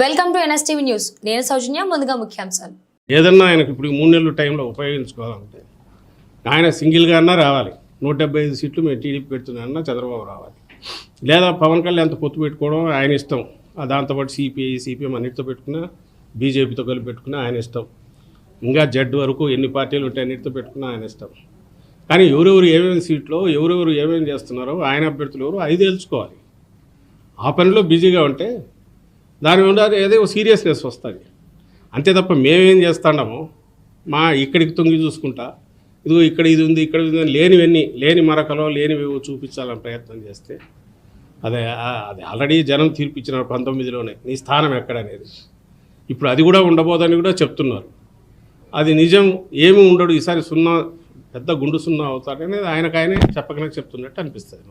Welcome to NSTV news. నేను సౌజన్య ముందుగా ముఖ్యాంశాలు. ఏదన్నా ఆయనకు ఇప్పుడు మూడు నెలల టైంలో ఉపయోగించుకోవాలంటే ఆయన సింగిల్గా అన్నా రావాలి. నూట డెబ్బై ఐదు సీట్లు మేము టీడీపీ పెడుతున్నారన్నా చంద్రబాబు రావాలి. లేదా పవన్ కళ్యాణ్ అంత పొత్తు పెట్టుకోవడం ఆయన ఇష్టం. దాంతోపాటు సిపిఐ సిపిఎం అన్నిటితో పెట్టుకున్నా బీజేపీతో కలిపి పెట్టుకున్నా ఆయన ఇష్టం. ఇంకా జడ్ వరకు ఎన్ని పార్టీలు ఉంటాయి అన్నిటితో పెట్టుకున్నా ఆయన ఇష్టం. కానీ ఎవరెవరు ఏమేమి సీట్లో ఎవరెవరు ఏమేమి చేస్తున్నారో ఆయన అభ్యర్థులు ఎవరు అది తెలుసుకోవాలి ఆ పనిలో బిజీగా ఉంటే దాని మీద ఏదో సీరియస్నెస్ వస్తుంది. అంతే తప్ప మేమేం చేస్తాడామో మా ఇక్కడికి తొంగి చూసుకుంటా ఇదిగో ఇక్కడ ఇది ఉంది ఇక్కడ ఇది ఉంది లేనివన్నీ లేని మరకలో లేనివేవో చూపించాలని ప్రయత్నం చేస్తే అదే అది ఆల్రెడీ జనం తీర్పిచ్చినారు పంతొమ్మిదిలోనే నీ స్థానం ఎక్కడనేది. ఇప్పుడు అది కూడా ఉండబోదని కూడా చెప్తున్నారు. అది నిజం ఏమి ఉండడు ఈసారి సున్నా పెద్ద గుండు సున్నా అవుతాడనేది ఆయనకు ఆయనే చెప్పకనే చెప్తున్నట్టు అనిపిస్తుంది.